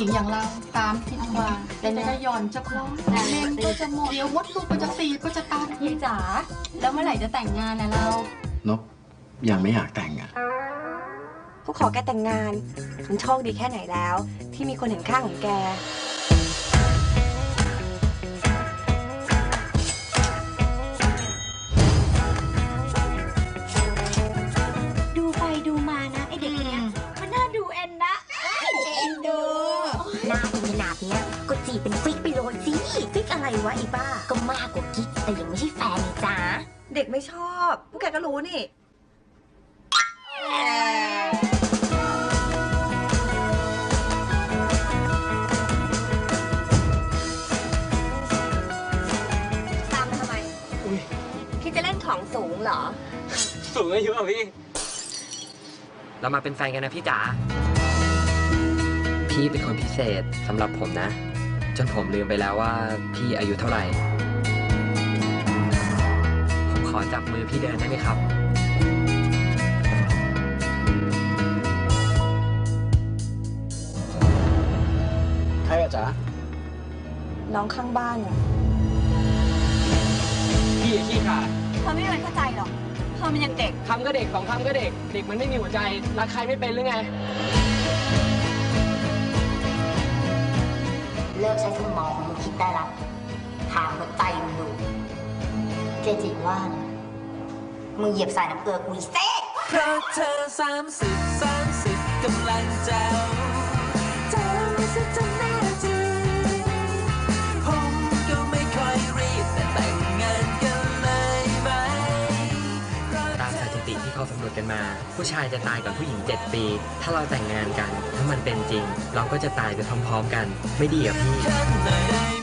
ญิงอย่างเราตามทิศวาแต่จะได้หย่อนจะคล้องเลงก็จะหมดเดี๋ยววัดลูกก็จะตีก็จะตามพี่จ๋าแล้วเมื่อไหร่จะแต่งงานนะเรานกยังไม่อยากแต่งอะกูขอแกแต่งงานมันโชคดีแค่ไหนแล้ว ที่มีคนเห็นค่าของแกดูไปดูมานะ ไอเด็กคนเนี้ยมันน่าดูเอ็นนะ หน้าเป็นขนาดเนี้ยก็จีบเป็นฟิกไปเลยสิฟิกอะไรวะอีบ้า ก็มากกว่ากิ๊กแต่ยังไม่ใช่แฟนนี่จ้าเด็กไม่ชอบ พวกแกก็รู้นี่ ตามมาทำไมคิดจะเล่นของสูงเหรอ สูงอายุอะพี่ เรามาเป็นแฟนกันนะพี่จ๋า พี่เป็นคนพิเศษสำหรับผมนะ จนผมลืมไปแล้วว่าพี่อายุเท่าไหร่ ผมขอจับมือพี่เดินได้ไหมครับ ใครอะจ๊ะน้องข้างบ้านอะพี่ขี้ขาดเธอไม่มีวันเข้าใจหรอก เธอมันยังเด็ก คำก็เด็กสองคำก็เด็ก เด็กมันไม่มีหัวใจรักใครไม่เป็นหรือไง เลิกใช้สมองของมึงคิดได้ละถามหัวใจมึงดูเจจิว่านะมึงเหยียบสายน้ำเกลือกูเซ่เพราะเธอสามสิบสามสิบกำลังเจ้าเธอไม่ใช่จะ ดกันมา ผู้ชายจะตายก่อนผู้หญิง 7 ปี ถ้าเราแต่งงานกัน ถ้ามันเป็นจริง เราก็จะตายไปพร้อมๆกัน ไม่ดีอะพี่